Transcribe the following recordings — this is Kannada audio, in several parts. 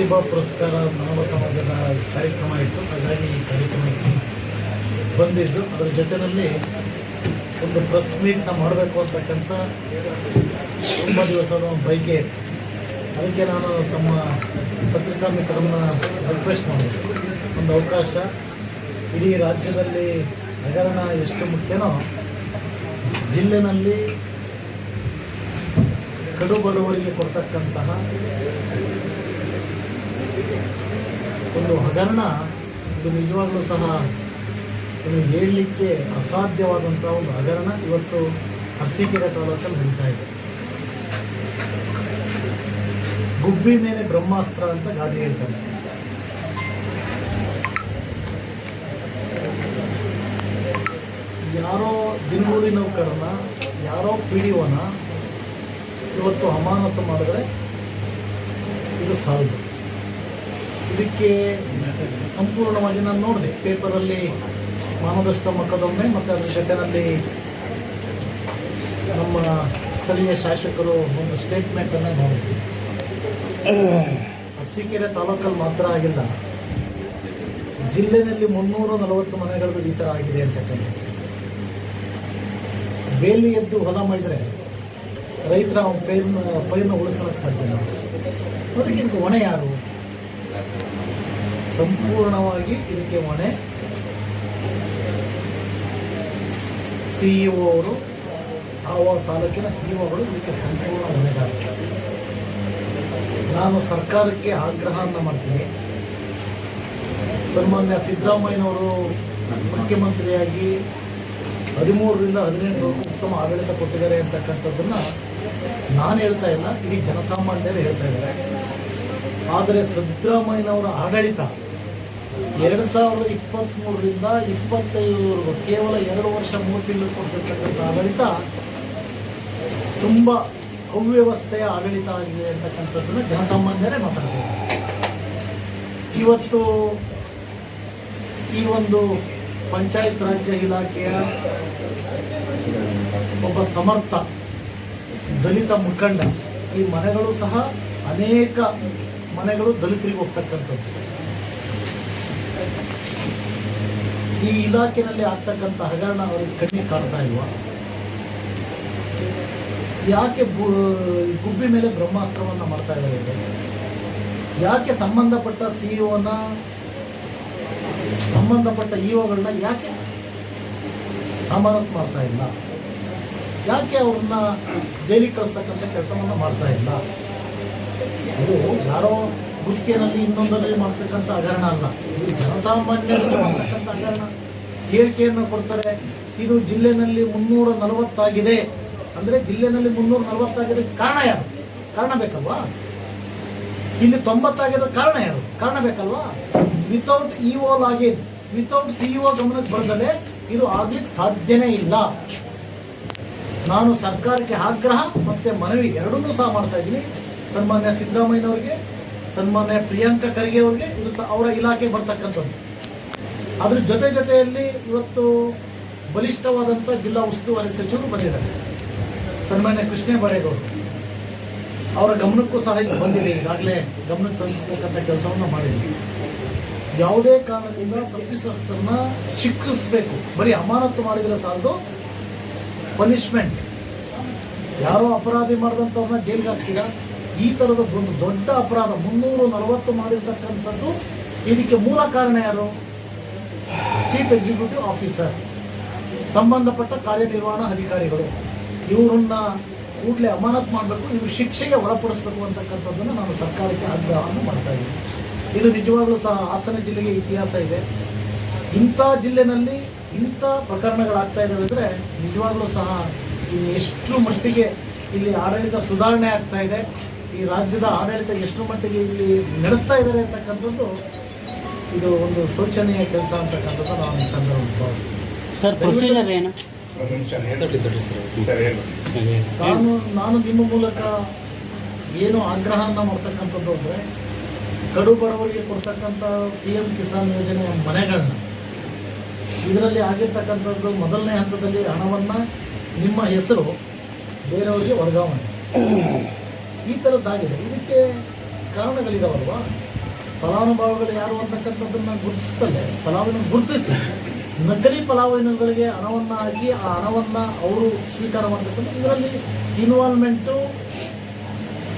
ಪ್ರತಿಭಾ ಪುರಸ್ಕಾರ ಮಾನವ ಸಮಾಜದ ಕಾರ್ಯಕ್ರಮ ಇತ್ತು. ಹಾಗಾಗಿ ಈ ಕಾರ್ಯಕ್ರಮಕ್ಕೆ ಬಂದಿದ್ದು. ಅದರ ಜೊತೆಯಲ್ಲಿ ಒಂದು ಪ್ರೆಸ್ ಮೀಟ್ನ ಮಾಡಬೇಕು ಅಂತಕ್ಕಂಥ ತುಂಬ ದಿವಸದ ಬೈಕೆ ಅದಕ್ಕೆ ನಾನು ತಮ್ಮ ಪತ್ರಿಕಾ ಮಿತ್ರರನ್ನ ರಿಕ್ವೆಸ್ಟ್ ಮಾಡಿದೆ ಒಂದು ಅವಕಾಶ. ಇಡೀ ರಾಜ್ಯದಲ್ಲಿ ಹಗರಣ ಎಷ್ಟು ಮುಖ್ಯನೋ ಜಿಲ್ಲೆನಲ್ಲಿ ಕಡು ಬಡವರಿಗೆ ಕೊಡ್ತಕ್ಕಂತಹ ಒಂದು ಹಗರಣ, ಇದು ನಿಜವಾಗ್ಲೂ ಸಹ ಇದನ್ನು ಹೇಳಲಿಕ್ಕೆ ಅಸಾಧ್ಯವಾದಂಥ ಒಂದು ಹಗರಣ ಇವತ್ತು ಅರಸೀಕೆರೆ ತಾಲೂಕಲ್ಲಿ ನಡೀತಾ ಇದೆ. ಗುಬ್ಬಿ ಮೇಲೆ ಬ್ರಹ್ಮಾಸ್ತ್ರ ಅಂತ ಗಾದೆ ಹೇಳ್ತಾರೆ. ಯಾರೋ ದಿನಗೂಲಿ ನೌಕರನ, ಯಾರೋ ಪಿಡಿಯೋನ ಇವತ್ತು ಅಮಾನತು ಮಾಡಿದ್ರೆ ಇದು ಸಾಲದು. ಇದಕ್ಕೆ ಸಂಪೂರ್ಣವಾಗಿ ನಾನು ನೋಡಿದೆ. ಪೇಪರಲ್ಲಿ ಮಾನದಷ್ಟ ಮಕ್ಕದೊಮ್ಮೆ ಮತ್ತು ಅದರ ಜೊತೆಯಲ್ಲಿ ನಮ್ಮ ಸ್ಥಳೀಯ ಶಾಸಕರು ಒಂದು ಸ್ಟೇಟ್ಮೆಂಟನ್ನು ನೋಡಿದ್ವಿ. ಅರಸೀಕೆರೆ ತಾಲೂಕಲ್ಲಿ ಮಾತ್ರ ಆಗಿಲ್ಲ. ಜಿಲ್ಲೆನಲ್ಲಿ ಮುನ್ನೂರ ನಲವತ್ತು ಮನೆಗಳದ್ದು ಈ ಥರ ಆಗಿದೆ ಅಂತಕ್ಕಂಥ ಬೇಲಿ ಎದ್ದು ಹೊಲ ಮಾಡಿದರೆ ರೈತರ ಅವನ ಪೈರನ್ನ ಪೈರನ್ನ ಉಳಿಸ್ಕೊಳಕ್ಕೆ ಸಾಧ್ಯ ಇಲ್ಲ. ಒಣೆ ಯಾರು? ಸಂಪೂರ್ಣವಾಗಿ ಇದಕ್ಕೆ ಹೊಣೆ ಸಿಇಒ ಅವರು, ಆ ತಾಲೂಕಿನ ಇಒಗಳು ಇದಕ್ಕೆ ಸಂಪೂರ್ಣ ಹೊಣೆಗಾರಿಕೆ ನಾನು ಸರ್ಕಾರಕ್ಕೆ ಆಗ್ರಹವನ್ನು ಮಾಡ್ತೀನಿ. ಸನ್ಮಾನ್ಯ ಸಿದ್ದರಾಮಯ್ಯನವರು ಮುಖ್ಯಮಂತ್ರಿಯಾಗಿ ಹದಿಮೂರರಿಂದ ಹದಿನೆಂಟು ಉತ್ತಮ ಆಡಳಿತ ಕೊಟ್ಟಿದ್ದಾರೆ ಅಂತಕ್ಕಂಥದ್ದನ್ನು ನಾನು ಹೇಳ್ತಾ ಇಲ್ಲ, ಇಡೀ ಜನಸಾಮಾನ್ಯರು ಹೇಳ್ತಾ ಇದ್ದಾರೆ. ಆದರೆ ಸಿದ್ದರಾಮಯ್ಯನವರ ಆಡಳಿತ ಎರಡು ಸಾವಿರದ ಇಪ್ಪತ್ತ್ಮೂರರಿಂದ ಇಪ್ಪತ್ತೈದು ಕೇವಲ ಎರಡು ವರ್ಷ ಮೂರು ತಿಂಗಳು ಕೊಟ್ಟಿರ್ತಕ್ಕಂಥ ಆಡಳಿತ ತುಂಬ ಅವ್ಯವಸ್ಥೆಯ ಆಡಳಿತ ಆಗಿದೆ ಅಂತಕ್ಕಂಥದ್ದನ್ನು ಜನಸಾಮಾನ್ಯರೇ ಮಾತಾಡ್ತಾರೆ. ಇವತ್ತು ಈ ಒಂದು ಪಂಚಾಯತ್ ರಾಜ್ಯ ಇಲಾಖೆಯ ಒಬ್ಬ ಸಮರ್ಥ ದಲಿತ ಮುಖಂಡ, ಈ ಮನೆಗಳು ಸಹ ಅನೇಕ ಮನೆಗಳು ದಲಿತರಿಗೆ ಹೋಗ್ತಕ್ಕಂಥದ್ದು. ಈ ಇಲಾಖೆಯಲ್ಲಿ ಆಗ್ತಕ್ಕಂಥ ಹಗರಣ ಅವರಿಗೆ ಕಣ್ಣಿಗೆ ಕಾಣ್ತಾ ಇಲ್ವಾ? ಯಾಕೆ ಗುಬ್ಬಿ ಮೇಲೆ ಬ್ರಹ್ಮಾಸ್ತ್ರವನ್ನು ಮಾಡ್ತಾ ಇದ್ದಾರೆ ಯಾಕೆ ಸಂಬಂಧಪಟ್ಟ ಸಿ ಸಿಇಒನ ಸಂಬಂಧಪಟ್ಟ ಇಒಗಳನ್ನ ಯಾಕೆ ಅಮಾನತ್ ಮಾಡ್ತಾ ಇಲ್ಲ? ಯಾಕೆ ಅವ್ರನ್ನ ಜೈಲಿಗೆ ಕಳಿಸ್ತಕ್ಕಂಥ ಕೆಲಸವನ್ನ ಮಾಡ್ತಾ ಇಲ್ಲ? ಅದು ಯಾರೋ ಗುತ್ತಿಗೆನಲ್ಲಿ ಇನ್ನೊಂದರಲ್ಲಿ ಮಾಡ್ತಕ್ಕಂಥ ಹಗರಣ ಅಲ್ಲ. ಇದು ಜನಸಾಮಾನ್ಯರು ಮಾಡ್ತಕ್ಕಂಥ ಹಗರಣ. ಹೇಳಿಕೆಯನ್ನು ಕೊಡ್ತಾರೆ. ಇದು ಜಿಲ್ಲೆನಲ್ಲಿ ಮುನ್ನೂರ ನಲವತ್ತಾಗಿದೆ. ಅಂದರೆ ಜಿಲ್ಲೆನಲ್ಲಿ ಮುನ್ನೂರ ನಲವತ್ತಾಗಿದೆ ಕಾರಣ ಯಾರು? ಕಾರಣ ಬೇಕಲ್ವಾ? ಇಲ್ಲಿ ತೊಂಬತ್ತಾಗಿದ ಕಾರಣ ಯಾರು? ಕಾರಣ ಬೇಕಲ್ವಾ? Without E O login without C O ಗಮನಕ್ಕೆ ಬರ್ದಲೆ ಇದು ಆಗ್ಲಿಕ್ಕೆ ಸಾಧ್ಯನೇ ಇಲ್ಲ. ನಾನು ಸರ್ಕಾರಕ್ಕೆ ಆಗ್ರಹ, ಮತ್ತೆ ಮನವಿ ಎರಡನ್ನೂ ಸಹ ಮಾಡ್ತಾ ಇದ್ದೀನಿ. ಸನ್ಮಾನ್ಯ ಸಿದ್ದರಾಮಯ್ಯನವರಿಗೆ ಸನ್ಮಾನ್ಯ ಪ್ರಿಯಾಂಕಾ ಖರ್ಗೆ ಅವ್ರಿಗೆ, ಇದು ಅವರ ಇಲಾಖೆ ಬರ್ತಕ್ಕಂಥದ್ದು. ಅದ್ರ ಜೊತೆ ಜೊತೆಯಲ್ಲಿ ಇವತ್ತು ಬಲಿಷ್ಠವಾದಂಥ ಜಿಲ್ಲಾ ಉಸ್ತುವಾರಿ ಸಚಿವರು ಬಂದಿದ್ದಾರೆ. ಸನ್ಮಾನ್ಯ ಕೃಷ್ಣ ಬರೇಗೌಡರು ಅವರ ಗಮನಕ್ಕೂ ಸಹ ಇದು ಬಂದಿದೆ, ಈಗಾಗಲೇ ಗಮನಕ್ಕೆ ತಂದಿರ್ತಕ್ಕಂಥ ಕೆಲಸವನ್ನು ಮಾಡಿದ್ವಿ ಯಾವುದೇ ಕಾರಣದಿಂದ ತಪ್ಪಿತಸ್ಥರನ್ನ ಶಿಕ್ಷಿಸಬೇಕು. ಬರೀ ಅಮಾನತ್ತು ಮಾಡಿದರೆ ಸಾಲದು ಪನಿಷ್ಮೆಂಟ್. ಯಾರೋ ಅಪರಾಧಿ ಮಾಡಿದಂಥವ್ರನ್ನ ಜೈಲಿಗೆ ಹಾಕ್ತೀರಾ? ಈ ಥರದ ಒಂದು ದೊಡ್ಡ ಅಪರಾಧ, ಮುನ್ನೂರು ನಲವತ್ತು ಮಾಡಿರ್ತಕ್ಕಂಥದ್ದು. ಇದಕ್ಕೆ ಮೂಲ ಕಾರಣ ಯಾರು? ಚೀಫ್ ಎಕ್ಸಿಕ್ಯೂಟಿವ್ ಆಫೀಸರ್ ಸಂಬಂಧಪಟ್ಟ ಕಾರ್ಯನಿರ್ವಹಣಾ ಅಧಿಕಾರಿಗಳು. ಇವರನ್ನ ಕೂಡಲೇ ಅಮಾನತ್ ಮಾಡಬೇಕು, ಇವರು ಶಿಕ್ಷೆಗೆ ಒಳಪಡಿಸಬೇಕು ಅಂತಕ್ಕಂಥದ್ದನ್ನು ನಾನು ಸರ್ಕಾರಕ್ಕೆ ಆಗ್ರಹವನ್ನು ಮಾಡ್ತಾ ಇದ್ದೀನಿ. ಇದು ನಿಜವಾಗ್ಲೂ ಸಹ ಹಾಸನ ಜಿಲ್ಲೆಗೆ ಇತಿಹಾಸ ಇದೆ. ಇಂಥ ಜಿಲ್ಲೆನಲ್ಲಿ ಇಂಥ ಪ್ರಕರಣಗಳಾಗ್ತಾ ಇದ್ದಾವೆ ಅಂದರೆ ನಿಜವಾಗ್ಲೂ ಸಹ ಎಷ್ಟು ಮಟ್ಟಿಗೆ ಇಲ್ಲಿ ಆಡಳಿತ ಸುಧಾರಣೆ ಆಗ್ತಾ ಇದೆ. ಈ ರಾಜ್ಯದ ಆಡಳಿತ ಎಷ್ಟು ಮಟ್ಟಿಗೆ ಇಲ್ಲಿ ನಡೆಸ್ತಾ ಇದ್ದಾರೆ ಅಂತಕ್ಕಂಥದ್ದು ಇದು ಒಂದು ಶೋಚನೀಯ ಕೆಲಸ ಅಂತಕ್ಕಂಥದ್ದು ನಾನು ಈ ಭಾವಿಸ್ತೀನಿ ಸರ್ ಪ್ರೊಸೀಜರ್ ಏನು? ನಾನು ನಾನು ನಿಮ್ಮ ಮೂಲಕ ಏನು ಆಗ್ರಹವನ್ನು ಮಾಡ್ತಕ್ಕಂಥದ್ದು ಅಂದರೆ ಕಡು ಬಡವರಿಗೆ ಕೊಡ್ತಕ್ಕಂಥ ಪಿ ಎಂ ಕಿಸಾನ್ ಯೋಜನೆಯ ಮನೆಗಳನ್ನ. ಇದರಲ್ಲಿ ಆಗಿರ್ತಕ್ಕಂಥದ್ದು ಮೊದಲನೇ ಹಂತದಲ್ಲಿ ಹಣವನ್ನು ನಿಮ್ಮ ಹೆಸರು ಬೇರೆಯವರಿಗೆ ವರ್ಗಾವಣೆ. ಈ ಥರದ್ದಾಗಿದೆ ಇದಕ್ಕೆ ಕಾರಣಗಳಿದಾವಲ್ವಾ? ಫಲಾನುಭವಿಗಳು ಯಾರು ಅಂತಕ್ಕಂಥದ್ದನ್ನು ಗುರುತಿಸ್ತಲ್ಲೇ ಫಲಾವಿನ ಗುರುತಿಸಿ. ನಕಲಿ ಫಲಾನುಭವಿಗಳಿಗೆ ಹಣವನ್ನು ಹಾಕಿ ಆ ಹಣವನ್ನು ಅವರು ಸ್ವೀಕಾರ ಮಾಡ್ತಕ್ಕಂಥ ಇದರಲ್ಲಿ ಇನ್ವಾಲ್ವ್ಮೆಂಟು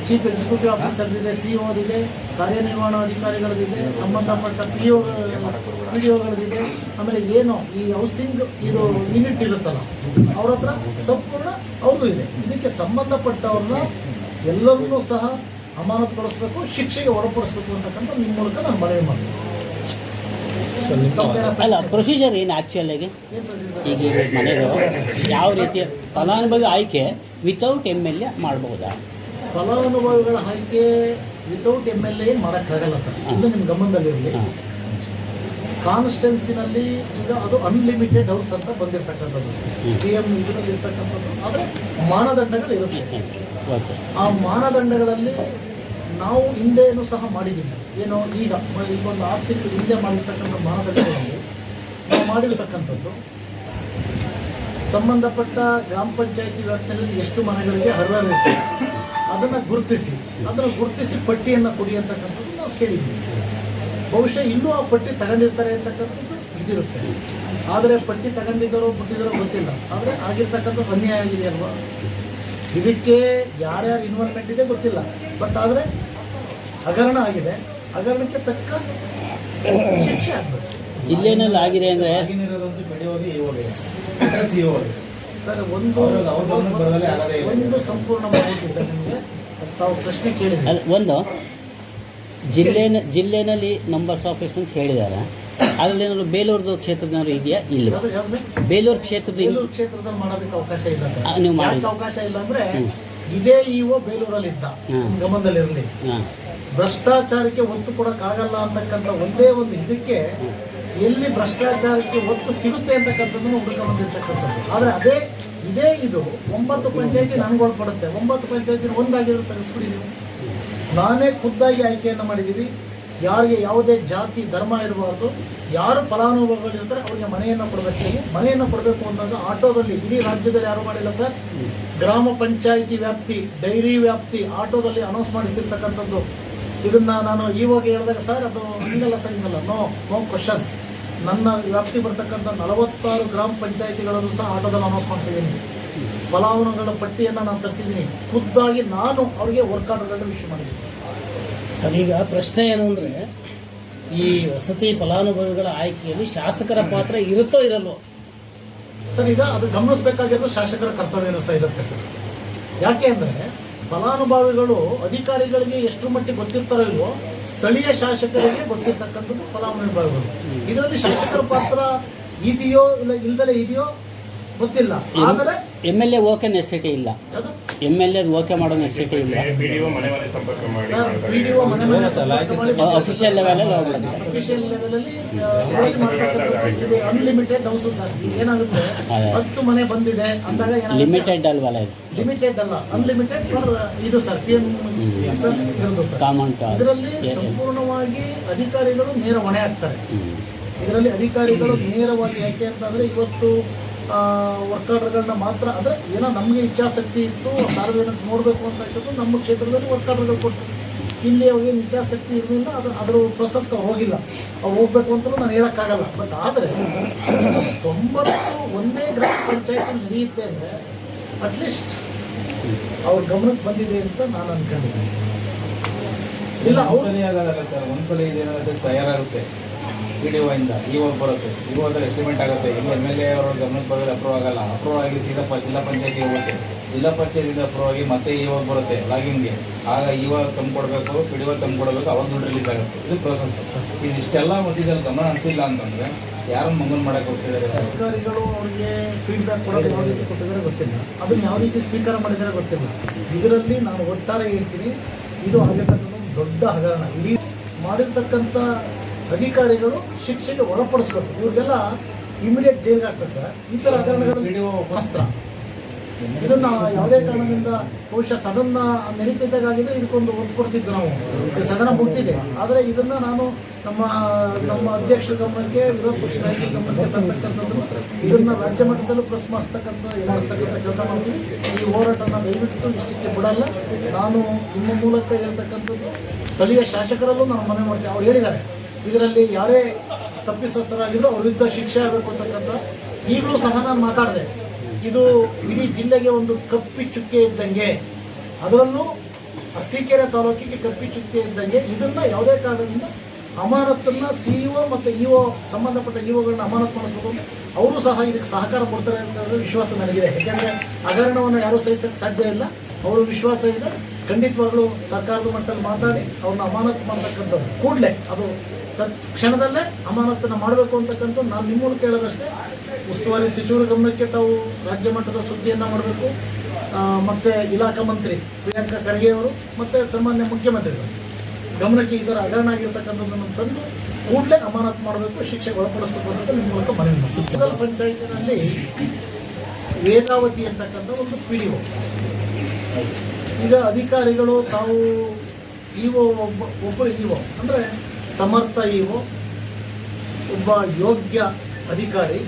ಚೀಫ್ ಎಕ್ಸಿಕ್ಯೂಟಿವ್ ಇದೆ ಸಿ ಇದೆ ಕಾರ್ಯನಿರ್ವಹಣಾಧಿಕಾರಿಗಳದಿದೆ ಸಂಬಂಧಪಟ್ಟ ಪಿ ಒ ಪಿ ಒಗಳದಿದೆ ಆಮೇಲೆ ಏನು ಈ ಹೌಸಿಂಗ್ ಇದು ಯೂನಿಟ್ ಇರುತ್ತಲ್ಲ, ಅವ್ರ ಹತ್ರ ಸಂಪೂರ್ಣ ಅವ್ರದ್ದು ಇದೆ. ಇದಕ್ಕೆ ಸಂಬಂಧಪಟ್ಟವ್ರನ್ನ ಎಲ್ಲರನ್ನೂ ಸಹ ಅಮಾನತುಗೊಳಿಸ್ಬೇಕು ಶಿಕ್ಷೆಗೆ ಒಳಪಡಿಸ್ಬೇಕು ಅಂತಕ್ಕಂಥ ನಿಮ್ಮ ಮೂಲಕ ನಾನು ಮನವಿ ಮಾಡ್ತೀನಿ. ಅಲ್ಲ ಪ್ರೊಸೀಜರ್ ಏನು ಆ್ಯಕ್ಚುಲಾಗಿ ಈಗ ಮನೆಯವರು ಯಾವ ರೀತಿಯ ಫಲಾನುಭವಿ ಆಯ್ಕೆ ವಿತೌಟ್ ಎಂ ಎಲ್ ಎ ಮಾಡ್ಬೋದಾ? ಫಲಾನುಭವಿಗಳ ಆಯ್ಕೆ ವಿತೌಟ್ ಎಂ ಎಲ್ ಎ ಮಾಡೋಕ್ಕಾಗಲ್ಲ ಸರ್. ಇದು ನಿಮ್ಮ ಗಮನದಲ್ಲಿರಲಿ. ಕಾನ್ಸ್ಟೆನ್ಸಿನಲ್ಲಿ ಈಗ ಅದು ಅನ್ಲಿಮಿಟೆಡ್ ಹೌಸ್ ಅಂತ ಬಂದಿರತಕ್ಕಂಥದ್ದು. ಸಿ ಎಂ ಇದರಲ್ಲಿ ಇರ್ತಕ್ಕಂಥದ್ದು ಆದರೆ ಮಾನದಂಡಗಳು ಇರುತ್ತೆ. ಆ ಮಾನದಂಡಗಳಲ್ಲಿ ನಾವು ಹಿಂದೆನೂ ಸಹ ಮಾಡಿದ್ದೀವಿ. ಏನೋ ಈಗ ಈಗ ಒಂದು ಆರ್ಥಿಕ ತಿಂಗಳು ಹಿಂದೆ ಮಾಡಿರ್ತಕ್ಕಂಥ ಮಾನದಂಡಗಳಲ್ಲಿ ನಾವು ಮಾಡಿರ್ತಕ್ಕಂಥದ್ದು. ಸಂಬಂಧಪಟ್ಟ ಗ್ರಾಮ ಪಂಚಾಯತಿ ವ್ಯಾಪ್ತಿಯಲ್ಲಿ ಎಷ್ಟು ಮನೆಗಳಿಗೆ ಅರ್ಹರಿರುತ್ತೆ ಅದನ್ನು ಗುರುತಿಸಿ ಅದನ್ನು ಗುರುತಿಸಿ ಪಟ್ಟಿಯನ್ನು ಕೊಡಿ ಅಂತಕ್ಕಂಥದ್ದು ನಾವು ಕೇಳಿದ್ದೀವಿ. ಬಹುಶಃ ಇನ್ನೂ ಆ ಪಟ್ಟಿ ತಗೊಂಡಿರ್ತಾರೆ ಅಂತಕ್ಕಂಥದ್ದು ಇದಿರುತ್ತೆ. ಆದರೆ ಪಟ್ಟಿ ತಗೊಂಡಿದ್ದರು ಬಿಟ್ಟಿದ್ದಾರೋ ಗೊತ್ತಿಲ್ಲ. ಆದರೆ ಆಗಿರ್ತಕ್ಕಂಥದ್ದು ಅನ್ಯಾಯ ಆಗಿದೆ ಅಲ್ವಾ? ಇದಕ್ಕೆ ಯಾರ್ಯಾರು ಇನ್ವಾಲ್ವ್ಮೆಂಟ್ ಇದೆ ಗೊತ್ತಿಲ್ಲ. ಬಟ್ ಆದರೆ ಹಗರಣ ಆಗಿದೆ. ಹಗರಣಕ್ಕೆ ತಕ್ಕ ಶಿಕ್ಷೆ ಆಗಬೇಕು. ಜಿಲ್ಲೆನಲ್ಲಿ ಆಗಿದೆ ಅಂದರೆ ಸರ್ ಒಂದು. ಒಂದು ಸಂಪೂರ್ಣ ಮಾಹಿತಿ ಸರ್ ನಿಮಗೆ. ತಾವು ಪ್ರಶ್ನೆ ಕೇಳಿದ್ರೆ. ಒಂದು ಜಿಲ್ಲೆನ ಜಿಲ್ಲೆನಲ್ಲಿ ನಂಬರ್ಸ್ ಆಫ್ ಎಷ್ಟು ಅಂತ ಹೇಳಿದ್ದಾರೆ. ಅದರಲ್ಲಿ ಏನಾದ್ರು ಬೇಲೂರ್ದು ಕ್ಷೇತ್ರದವರು ಇದೆಯಾ? ಇಲ್ಲ. ಬೇಲೂರು ಕ್ಷೇತ್ರದ ಕ್ಷೇತ್ರದಲ್ಲಿ ಮಾಡೋದಕ್ಕೆ ಅವಕಾಶ ಇಲ್ಲ ಸರ್. ನೀವು ಅವಕಾಶ ಇಲ್ಲ ಅಂದ್ರೆ. ಇದೇ ಇಒ ಬೇಲೂರಲ್ಲಿ ಇದ್ದ. ಗಮನದಲ್ಲಿರಲಿ. ಭ್ರಷ್ಟಾಚಾರಕ್ಕೆ ಒತ್ತು ಕೊಡಕ್ಕಾಗಲ್ಲ ಅಂತಕ್ಕಂಥ ಒಂದೇ ಒಂದು ಇದಕ್ಕೆ ಎಲ್ಲಿ ಭ್ರಷ್ಟಾಚಾರಕ್ಕೆ ಒತ್ತು ಸಿಗುತ್ತೆ ಅಂತಕ್ಕಂಥದ್ದನ್ನು ಹುಡುಕ ಬಂದಿರ್ತಕ್ಕಂಥದ್ದು ಆದರೆ ಅದೇ ಇದೇ ಇದು ಒಂಬತ್ತು ಪಂಚಾಯತಿ ನನಗೆ ಒಳಪಡುತ್ತೆ ಒಂಬತ್ತು ಪಂಚಾಯತಿ ಒಂದಾಗಿರೋ ತೆಗೆಸ್ಬಿಡಿ ನೀವು. ನಾನೇ ಖುದ್ದಾಗಿ ಆಯ್ಕೆಯನ್ನು ಮಾಡಿದ್ದೀವಿ. ಯಾರಿಗೆ ಯಾವುದೇ ಜಾತಿ, ಧರ್ಮ ಇರಬಾರ್ದು. ಯಾರು ಫಲಾನುಭವಿಗಳಿರ್ತಾರೆ ಅವರಿಗೆ ಮನೆಯನ್ನು ಕೊಡಬೇಕು ಮನೆಯನ್ನು ಕೊಡಬೇಕು ಅಂದಾಗ ಆಟೋದಲ್ಲಿ, ಇಡೀ ರಾಜ್ಯದಲ್ಲಿ ಯಾರು ಮಾಡಿಲ್ಲ ಸರ್? ಗ್ರಾಮ ಪಂಚಾಯಿತಿ ವ್ಯಾಪ್ತಿ, ಡೈರಿ ವ್ಯಾಪ್ತಿ ಆಟೋದಲ್ಲಿ ಅನೌನ್ಸ್ ಮಾಡಿಸಿರ್ತಕ್ಕಂಥದ್ದು. ಇದನ್ನ ನಾನು ಇವಾಗ ಹೇಳಿದಾಗ, ಸರ್, ಅದು ಹಿಂಗಲ್ಲ ಸರ್, ಹಿಂಗಲ್ಲ. ನೋ ನೋ ಕ್ವಶನ್ಸ್ ನನ್ನ ವ್ಯಾಪ್ತಿ ಬರ್ತಕ್ಕಂಥ ನಲವತ್ತಾರು ಗ್ರಾಮ ಪಂಚಾಯಿತಿಗಳನ್ನು ಸಹ ಆಟೋದಲ್ಲಿ ಅನೌನ್ಸ್ ಮಾಡಿಸಿದ್ದೀನಿ. ಫಲಾನುಭವಿಗಳ ಪಟ್ಟಿಯನ್ನು ನಾನು ತರಿಸಿದ್ದೀನಿ. ಖುದ್ದಾಗಿ ನಾನು ಅವರಿಗೆ ವರ್ಕ್ ಆರ್ಡರ್ಗಳನ್ನು ವಿಷಯ ಮಾಡಿದ್ದೀನಿ. ಸರ್ ಈಗ ಪ್ರಶ್ನೆ ಏನು ಅಂದರೆ ಈ ವಸತಿ ಫಲಾನುಭವಿಗಳ ಆಯ್ಕೆಯಲ್ಲಿ ಶಾಸಕರ ಪಾತ್ರ ಇರುತ್ತೋ ಇರಲ್ವೋ? ಸರ್ ಈಗ ಅದು ಗಮನಿಸಬೇಕಾಗಿರೋದು ಶಾಸಕರ ಕರ್ತವ್ಯ ಸಹ ಇರುತ್ತೆ ಸರ್. ಯಾಕೆ ಅಂದರೆ ಫಲಾನುಭವಿಗಳು ಅಧಿಕಾರಿಗಳಿಗೆ ಎಷ್ಟು ಮಟ್ಟಿಗೆ ಗೊತ್ತಿರ್ತಾರೋ ಇಲ್ವೋ ಸ್ಥಳೀಯ ಶಾಸಕರಿಗೆ ಗೊತ್ತಿರ್ತಕ್ಕಂಥದ್ದು ಫಲಾನುಭವಿಗಳು. ಇದರಲ್ಲಿ ಶಾಸಕರ ಪಾತ್ರ ಇದೆಯೋ ಇಲ್ಲ ಇಲ್ದಲೇ ಇದೆಯೋ ಗೊತ್ತಿಲ್ಲ. ಆದರೆ M L A okay necessity ಇಲ್ಲ? ಎಂ ಎಲ್ ಎ ಓಕೆ ಮಾಡೋ ನೆಸಿಟಿ ಇಲ್ಲ. ಅಫಿಷಿಯಲ್ ಲೆವೆಲಲ್ಲಿ ಹೋಗ್ಬಿಡುತ್ತೆ. ಅಫಿಷಿಯಲ್ ಲೆವೆಲಲ್ಲಿ ಅನ್ಲಿಮಿಟೆಡ್ ಹೌಸ್ ಸರ್. ಏನಾಗುತ್ತೆ? ಹತ್ತು ಮನೆ ಬಂದಿದೆ ಅಂದಾಗ? ಲಿಮಿಟೆಡ್ ಅಲ್ವಲ್ಲ ಇದು? ಲಿಮಿಟೆಡ್ ಅಲ್ಲ. ಅನ್ಲಿಮಿಟೆಡ್ ಫಾರ್ ಇದು ಸರ್ ಪಿ ಎಂ ಕಾಮನ್ ಇದರಲ್ಲಿ ಸಂಪೂರ್ಣವಾಗಿ ಅಧಿಕಾರಿಗಳು ನೇರ ಹೊಣೆ ಆಗ್ತಾರೆ ಇದರಲ್ಲಿ ಅಧಿಕಾರಿಗಳು ನೇರವಾಗಿ ಯಾಕೆ ಅಂತಂದ್ರೆ ಇವತ್ತು ವರ್ಕ್ ಆರ್ಡರ್ಗಳನ್ನ ಮಾತ್ರ ಅಂದರೆ ಏನೋ ನಮಗೆ ಇಚ್ಛಾಸಕ್ತಿ ಇತ್ತು, ಸಾರ್ವಜನಿಕ ನೋಡಬೇಕು ಅಂತ ಇತ್ತು ನಮ್ಮ ಕ್ಷೇತ್ರದಲ್ಲಿ ವರ್ಕ್ ಆರ್ಡರ್ಗಳು ಇಲ್ಲಿ ಅವ್ರಿಗೆ ಇಚ್ಛಾಸಕ್ತಿ ಇರಲಿಲ್ಲ ಅದು ಅದರ ಪ್ರೊಸೆಸ್ಗೆ ಹೋಗಿಲ್ಲ. ಅವ್ರು ಹೋಗ್ಬೇಕು ಅಂತಲೂ ನಾನು ಹೇಳೋಕ್ಕಾಗಲ್ಲ. ಬಟ್ ಆದರೆ, ತೊಂಬತ್ತು ಒಂದೇ ಗ್ರಾಮ ಪಂಚಾಯತ್ ನಡೆಯುತ್ತೆ ಅಂದರೆ ಅಟ್ಲೀಸ್ಟ್ ಅವ್ರ ಗಮನಕ್ಕೆ ಬಂದಿದೆ ಅಂತ ನಾನು ಅನ್ಕೊಂಡಿದ್ದೀನಿ. ಇಲ್ಲ, ಅವ್ರು ಆಗಲ್ಲ ಸರ್, ಒಂದ್ಸಲ ಇದೇನಾಗುತ್ತೆ ತಯಾರಾಗುತ್ತೆ. ಪಿ ಡಿ ಇಂದ ಇವಾಗ ಬರುತ್ತೆ ಇವಾಗ ಎಸ್ಟಿಮೇಟ್ ಆಗುತ್ತೆ. ಇಲ್ಲಿ ಎಂ ಎಲ್ ಎ ಅವರ ಗಮನಕ್ಕೆ ಬರೋದು ಅಪ್ರೂವ್ ಆಗಲ್ಲ. ಅಪ್ರೂವ್ ಆಗಿ ಸೀದಾ ಪ- ಜಿಲ್ಲಾ ಪಂಚಾಯತಿ ಹೋಗುತ್ತೆ. ಜಿಲ್ಲಾ ಪಂಚಾಯತಿಯಿಂದ ಅಪ್ರೂವ್ ಆಗಿ ಮತ್ತೆ ಇವಾಗ ಬರುತ್ತೆ ಲಾಗಿನ್ಗೆ ಆಗ ಇವಾಗ ತಂದು ಕೊಡಬೇಕು ಪಿ ಡಿ ತಂದು ಕೊಡಬೇಕು ಅವಾಗ ದುಡ್ಡು ರಿಲೀಸ್ ಆಗುತ್ತೆ. ಇದು ಪ್ರೊಸೆಸ್ ಇದಿಷ್ಟೆಲ್ಲ ಮಧ್ಯದಲ್ಲಿ ಗಮನ ಅನಿಸಿಲ್ಲ ಅಂತಂದ್ರೆ ಯಾರು ಮಂಗನ್ ಮಾಡಕ್ಕೆ ಹೋಗ್ತಿದ್ದಾರೆ? ಅಧಿಕಾರಿಗಳು ಅವ್ರಿಗೆ ಫೀಡ್ಬ್ಯಾಕ್ ಕೊಡೋದು ಯಾವ ರೀತಿ ಕೊಟ್ಟಿದ್ದಾರೆ ಗೊತ್ತಿಲ್ಲ. ಅದನ್ನು ಯಾವ ರೀತಿ ಸ್ವೀಕಾರ ಮಾಡಿದ್ದಾರೆ ಗೊತ್ತಿಲ್ಲ. ಇದರಲ್ಲಿ ನಾನು ಒಟ್ಟಾರೆ ಹೇಳ್ತೀನಿ, ಇದು ಆಗಿರ್ತಕ್ಕಂಥ ದೊಡ್ಡ ಹಗರಣ. ಇಡೀ ಮಾಡಿರ್ತಕ್ಕಂಥ ಅಧಿಕಾರಿಗಳು ಶಿಕ್ಷೆಗೆ ಒಳಪಡಿಸ್ಬೇಕು. ಇವ್ರಿಗೆಲ್ಲ ಇಮಿಡಿಯೇಟ್ ಜೈಲಿಗೆ ಹಾಕ್ಬೇಕು ಸರ್. ಈ ಥರ ಹಗರಣಗಳು ಅಸ್ತ್ರ ಇದನ್ನ ಯಾವುದೇ ಕಾರಣದಿಂದ ಬಹುಶಃ ಸದನ ನಡೀತಿದ್ದಾಗಿದ್ರೆ ಇದಕ್ಕೊಂದು ಒತ್ತು ಕೊಡ್ತಿದ್ದು ನಾವು ಸದನ ಮುಗ್ದಿದೆ. ಆದರೆ ಇದನ್ನ ನಾನು ನಮ್ಮ ನಮ್ಮ ಅಧ್ಯಕ್ಷರ ಗಮನಕ್ಕೆ ವಿರೋಧ ಪಕ್ಷ ನಾಯಕರ ಗಮನಕ್ಕೆ ತರ್ತಕ್ಕಂಥದ್ದು ಇದನ್ನ ರಾಜ್ಯ ಮಟ್ಟದಲ್ಲೂ ಪ್ರೆಸ್ ಮಾಡಿಸ್ತಕ್ಕಂಥ ಮಾಡಿಸ್ತಕ್ಕಂಥ ಕೆಲಸ ಮಾಡ್ತೀವಿ. ಈ ಹೋರಾಟನ ದಯವಿಟ್ಟು ಇಷ್ಟಕ್ಕೆ ಬಿಡಲ್ಲ. ನಾನು ನಿಮ್ಮ ಮೂಲಕ ಹೇಳ್ತಕ್ಕಂಥದ್ದು ಸ್ಥಳೀಯ ಶಾಸಕರಲ್ಲೂ ನಾನು ಮನವಿ ಮಾಡ್ತೀನಿ. ಅವ್ರು ಹೇಳಿದ್ದಾರೆ. ಇದರಲ್ಲಿ ಯಾರೇ ತಪ್ಪಿಸಸ್ಥರಾಗಿದ್ರು ಅವ್ರ ವಿರುದ್ಧ ಶಿಕ್ಷೆ ಆಗಬೇಕು ಅಂತಕ್ಕಂಥ ಈಗಲೂ ಸಹ ನಾನು ಮಾತಾಡಿದೆ. ಇದು ಇಡೀ ಜಿಲ್ಲೆಗೆ ಒಂದು ಕಪ್ಪಿ ಚುಕ್ಕೆ ಇದ್ದಂಗೆ, ಅದರಲ್ಲೂ ಅರಸೀಕೆರೆ ತಾಲೂಕಿಗೆ ಕಪ್ಪಿ ಚುಕ್ಕೆ ಇದ್ದಂಗೆ, ಇದನ್ನ ಯಾವುದೇ ಕಾರಣದಿಂದ ಅಮಾನತನ್ನ ಸಿಇಒ ಮತ್ತು ಇಒ, ಸಂಬಂಧಪಟ್ಟ ಇಒಗಳನ್ನ ಅಮಾನತು ಮಾಡಿಸ್ಬೇಕು ಅಂತ ಅವರು ಸಹ ಇದಕ್ಕೆ ಸಹಕಾರ ಕೊಡ್ತಾರೆ ಅಂತ ವಿಶ್ವಾಸ ನನಗಿದೆ. ಯಾಕೆಂದರೆ ಹಗರಣವನ್ನು ಯಾರೂ ಸಹಿಸಕ್ಕೆ ಸಾಧ್ಯ ಇಲ್ಲ. ಅವರು ವಿಶ್ವಾಸ ಇದೆ. ಖಂಡಿತವಾಗ್ಲೂ ಸರ್ಕಾರದ ಮಟ್ಟದಲ್ಲಿ ಮಾತಾಡಿ ಅವ್ರನ್ನ ಅಮಾನತು ಮಾಡ್ತಕ್ಕಂಥದ್ದು ಕೂಡಲೇ ಅದು ಕ್ಷಣದಲ್ಲೇ ಅಮಾನತನ್ನು ಮಾಡಬೇಕು ಅಂತಕ್ಕಂಥ ನಾನು ನಿಮ್ಮನ್ನು ಕೇಳೋದಷ್ಟೇ ಉಸ್ತುವಾರಿ ಸಚಿವರ ಗಮನಕ್ಕೆ ತಾವು ರಾಜ್ಯ ಮಟ್ಟದ ಸುದ್ದಿಯನ್ನು ಮಾಡಬೇಕು. ಮತ್ತು ಇಲಾಖಾ ಮಂತ್ರಿ ಪ್ರಿಯಾಂಕಾ ಖರ್ಗೆ ಅವರು, ಮತ್ತು ಸನ್ಮಾನ್ಯ ಮುಖ್ಯಮಂತ್ರಿಗಳು. ಗಮನಕ್ಕೆ ಇದರ ಹಗರಣ ಆಗಿರ್ತಕ್ಕಂಥದ್ದನ್ನು ತಂದು ಕೂಡಲೇ ಅಮಾನತು ಮಾಡಬೇಕು, ಶಿಕ್ಷೆಗೆ ಒಳಪಡಿಸ್ಬೇಕು ಅಂತ ನಿಮ್ಮ ಮೂಲಕ ಮನವಿ ಮಾಡಿ ಪಂಚಾಯತಿನಲ್ಲಿ ವೇದಾವತಿ ಅಂತಕ್ಕಂಥ ಒಂದು ಪಿ ಡಿ ಈಗ ಅಧಿಕಾರಿಗಳು ತಾವು ಇಒ ಒಬ್ಬ ಒಬ್ಬ ಇಒ ಅಂದರೆ ಸಮರ್ಥ ಇಒ ಒಬ್ಬ ಯೋಗ್ಯ ಅಧಿಕಾರಿ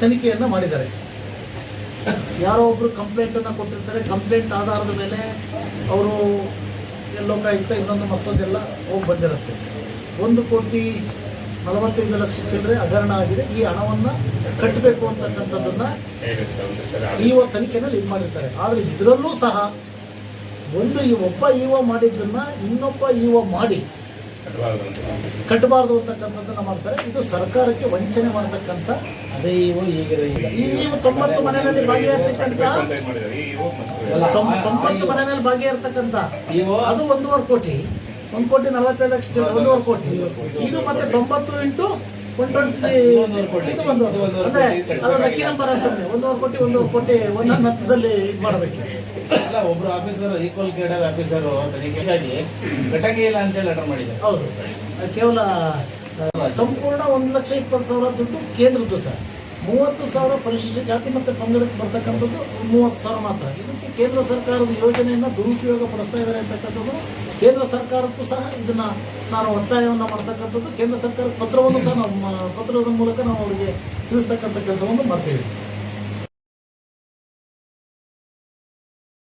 ತನಿಖೆಯನ್ನು ಮಾಡಿದ್ದಾರೆ. ಯಾರೋ ಒಬ್ಬರು ಕಂಪ್ಲೇಂಟನ್ನು ಕೊಟ್ಟಿರ್ತಾರೆ ಕಂಪ್ಲೇಂಟ್ ಆಧಾರದ ಮೇಲೆ ಅವರು ಎಲ್ಲೋಕಾಯುಕ್ತ ಇನ್ನೊಂದು ಮತ್ತೊಂದೆಲ್ಲ ಹೋಗಿ ಬಂದಿರುತ್ತೆ. ಒಂದು ಕೋಟಿ ನಲವತ್ತೈದು ಲಕ್ಷ ಚಿಲ್ಲರೆ ಹಗರಣ ಆಗಿದೆ. ಈ ಹಣವನ್ನು ಕಟ್ಟಬೇಕು ಅಂತಕ್ಕಂಥದ್ದನ್ನು ಈ ತನಿಖೆನಲ್ಲಿ ಇದು ಮಾಡಿರ್ತಾರೆ. ಆದರೆ ಇದರಲ್ಲೂ ಸಹ ಒಂದು ಈ ಒಬ್ಬ ಈವ ಮಾಡಿದ್ದನ್ನ ಇನ್ನೊಬ್ಬ ಈವ ಮಾಡಿ ಕಟ್ಟಬಾರ್ದು ಅಂತ ಕಟ್ಟಬಾರ್ದು ಅಂತಕ್ಕಂಥದ್ದನ್ನ ಮಾಡ್ತಾರೆ. ಇದು ಸರ್ಕಾರಕ್ಕೆ ವಂಚನೆ ಮಾಡತಕ್ಕಂಥ ಅದೇ ಇವು ಈಗಿರೋ ಈಗ ತೊಂಬತ್ತು ಮನೆಯಲ್ಲಿ ಭಾಗಿಯಾಗಿರ್ತಕ್ಕಂಥ ತೊಂಬತ್ತು ಮನೆಯಲ್ಲಿ ಭಾಗಿಯಾಗಿರ್ತಕ್ಕಂಥ ಅದು ಒಂದೂವರೆ ಕೋಟಿ. ಒಂದು ಕೋಟಿ ನಲವತ್ತೈದು ಲಕ್ಷ ಒಂದೂವರೆ ಕೋಟಿ. ಇದು ಮತ್ತೆ ತೊಂಬತ್ತು ಇಂಟು ಒನ್ ಟ್ವೆಂಟಿ ಒಂದೂವರೆ ಕೋಟಿ. ಇದು ಒಂದೂವರೆ ಇದು ಒಂದೂವರೆ ಅಂದ್ರೆ ಕೋಟಿ. ಅದು ಲಕ್ಕಿ ನಂಬರ್ ಅನ್ಸುತ್ತೆ ಒಂದೂವರೆ ಕೋಟಿ ಒಂದೂವರೆ ಕೋಟಿ ಒಂದೊಂದು ಹಂತದಲ್ಲಿ ಇದು ಮಾಡಬೇಕು. ಅಲ್ಲ, ಒಬ್ರು ಆಫೀಸರ್ ಈಕ್ವಲ್ ಕೇಡರ್ ಆಫೀಸರ್ ತನಿಖೆಗಾಗಿ ಇಲ್ಲ ಅಂತೇಳಿ ಲೆಟರ್ ಮಾಡಿದ್ದಾರೆ. ಹೌದು. ಕೇವಲ ಸಂಪೂರ್ಣ ಒಂದು ಲಕ್ಷ ಇಪ್ಪತ್ತು ಸಾವಿರ ದುಡ್ಡು ಕೇಂದ್ರದ್ದು ಸರ್. ಮೂವತ್ತು ಸಾವಿರ ಪರಿಶಿಷ್ಟ ಜಾತಿ ಮತ್ತು ಪಂಗಡಕ್ಕೆ ಬರ್ತಕ್ಕಂಥದ್ದು ಮೂವತ್ತು ಸಾವಿರ ಮಾತ್ರ. ಇದಕ್ಕೆ ಕೇಂದ್ರ ಸರ್ಕಾರದ ಯೋಜನೆಯನ್ನು ದುರುಪಯೋಗ ಪಡಿಸ್ತಾ ಇದ್ದಾರೆ ಅಂತಕ್ಕಂಥದ್ದು ಕೇಂದ್ರ ಸರ್ಕಾರಕ್ಕೂ ಸಹ ಇದನ್ನ ನಾನು ಒತ್ತಾಯವನ್ನು ಮಾಡ್ತಕ್ಕಂಥದ್ದು ಕೇಂದ್ರ ಸರ್ಕಾರಕ್ಕೆ ಪತ್ರವನ್ನು ಸಹ ನಾವು ಪತ್ರದ ಮೂಲಕ ನಾವು ಅವರಿಗೆ ತಿಳಿಸ್ತಕ್ಕಂಥ ಕೆಲಸವನ್ನು ಮಾಡ್ತೀವಿ